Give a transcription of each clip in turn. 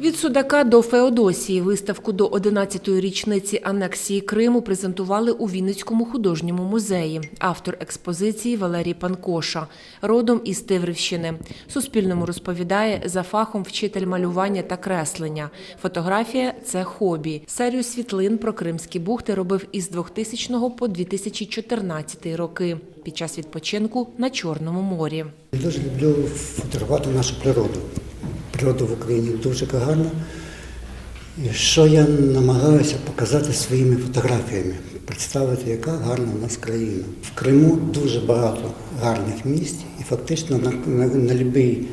Від Судака до Феодосії виставку до 11-ї річниці анексії Криму презентували у Вінницькому художньому музеї. Автор експозиції Валерій Панкоша, родом із Тиврівщини. Суспільному розповідає за фахом вчитель малювання та креслення. Фотографія це хобі. Серію світлин про Кримські бухти робив із 2000 по 2014 роки під час відпочинку на Чорному морі. Я дуже люблю фотографувати нашу природу. Природа в Україні дуже гарна. Що я намагаюся показати своїми фотографіями, представити, яка гарна у нас країна. В Криму дуже багато гарних місць, і фактично на, на, на любій,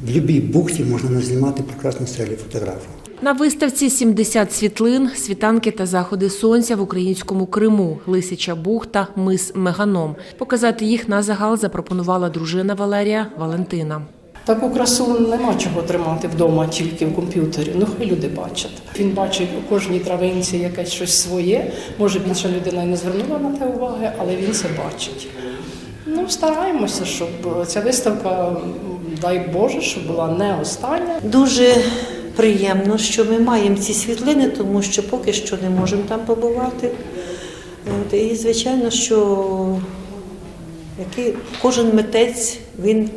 в будь-якій бухті можна назнімати прекрасну серію фотографій. На виставці 70 світлин, світанки та заходи сонця в українському Криму, Лисяча бухта, мис Меганом. Показати їх на загал запропонувала дружина Валерія Валентина. Таку красу нема чого тримати вдома тільки в комп'ютері. Ну хай люди бачать. Він бачить у кожній травинці якесь щось своє. Може, інша людина не звернула на те уваги, але він це бачить. Ну, стараємося, щоб ця виставка, дай Боже, щоб була не остання. Дуже приємно, що ми маємо ці світлини, тому що поки що не можемо там побувати. От, і звичайно, що який, кожен митець він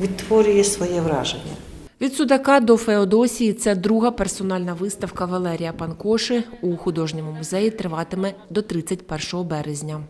відтворює своє враження. Від Судака до Феодосії це друга персональна виставка Валерія Панкоши у художньому музеї триватиме до 31 березня.